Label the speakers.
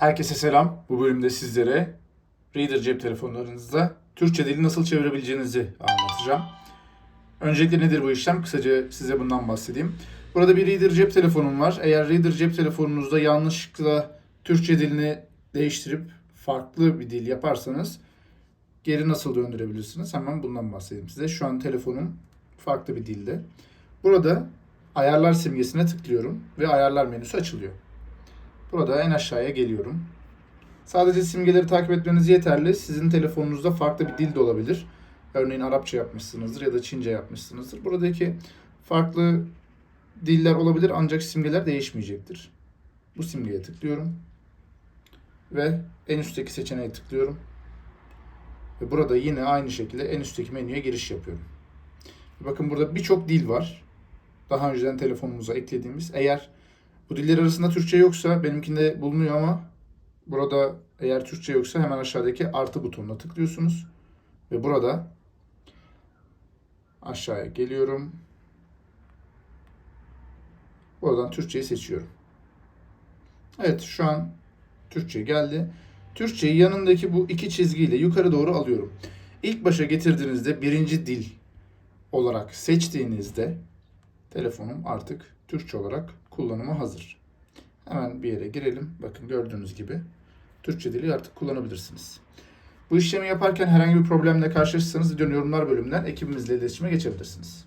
Speaker 1: Herkese selam. Bu bölümde sizlere Reader cep telefonlarınızda Türkçe dili nasıl çevirebileceğinizi anlatacağım. Öncelikle nedir bu işlem? Kısaca size bundan bahsedeyim. Burada bir Reader cep telefonum var. Eğer Reader cep telefonunuzda yanlışlıkla Türkçe dilini değiştirip farklı bir dil yaparsanız geri nasıl döndürebilirsiniz? Hemen bundan bahsedeyim size. Şu an telefonum farklı bir dilde. Burada ayarlar simgesine tıklıyorum ve ayarlar menüsü açılıyor. Burada en aşağıya geliyorum. Sadece simgeleri takip etmeniz yeterli. Sizin telefonunuzda farklı bir dil de olabilir. Örneğin Arapça yapmışsınızdır ya da Çince yapmışsınızdır. Buradaki farklı diller olabilir ancak simgeler değişmeyecektir. Bu simgeye tıklıyorum. Ve en üstteki seçeneğe tıklıyorum. Ve burada yine aynı şekilde en üstteki menüye giriş yapıyorum. Bakın burada birçok dil var. Daha önceden telefonumuza eklediğimiz. Eğer bu diller arasında Türkçe yoksa benimkinde bulunuyor ama burada eğer Türkçe yoksa hemen aşağıdaki artı butonuna tıklıyorsunuz. Ve burada aşağıya geliyorum. Buradan Türkçeyi seçiyorum. Evet şu an Türkçe geldi. Türkçeyi yanındaki bu iki çizgiyle yukarı doğru alıyorum. İlk başa getirdiğinizde birinci dil olarak seçtiğinizde telefonum artık Türkçe olarak kullanıma hazır. Hemen bir yere girelim. Bakın gördüğünüz gibi Türkçe dili artık kullanabilirsiniz. Bu işlemi yaparken herhangi bir problemle karşılaşırsanız videonun yorumlar bölümünden ekibimizle iletişime geçebilirsiniz.